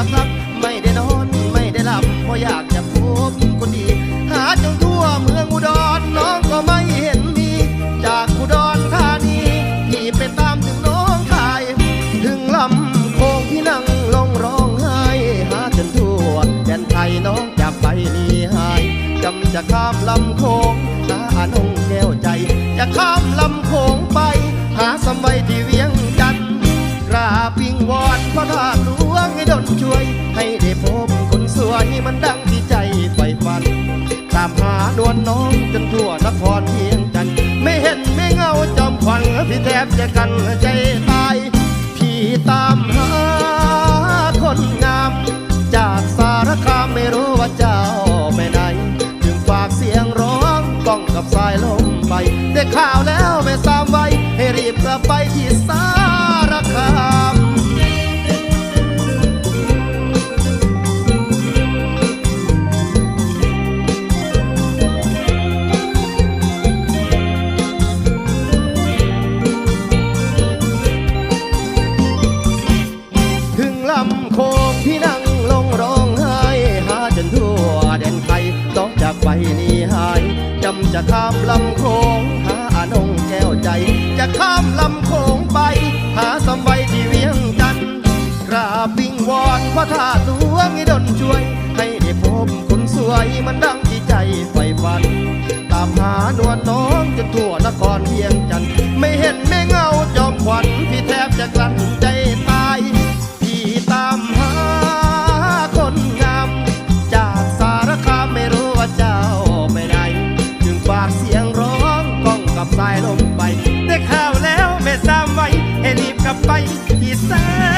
าททั่วครับ ไม่ได้นอนไม่ได้หลับเพราะอยากจะพบคนดี หาจนทั่วเมืองอุดรน้องก็ไม่เห็นมี จากอุดรธานีพี่ไปตามถึงน้องคาย ถึงลำโคงพี่นั่งลงร้องไห้หาจนทั่วแดนไทยน้องจากไปนี่หายจำจะข้ามลำโคง หานวลน้องจนทั่วนครเพียงจันไม่เห็นไม่เงาจอมขวัญพี่แทบจะกันใจตาย พี่ตามหาคนงาม จากสารคามไม่รู้ว่าเจ้าไปไหนจึงฝากเสียงร้องก้องกับสายลมไปได้ข่าวแล้วไม่สามไว้ให้รีบกลับไปที่สารคามำจะข้ามลำโคงหาอนงแก้วใจ จะข้ามลำโคงไป หาสมไว้ที่เวียงจันทร์กราบวิงวอนพระธาตุหลวงให้ดลช่วย ให้ได้พบคนสวยมันดังที่ใจใฝ่ฝัน ตามหานวลน้องจนทั่วนครเวียง กับสายลมไป ได้ข่าวแล้วแม่สามไว้ให้รีบกลับไปอีสาน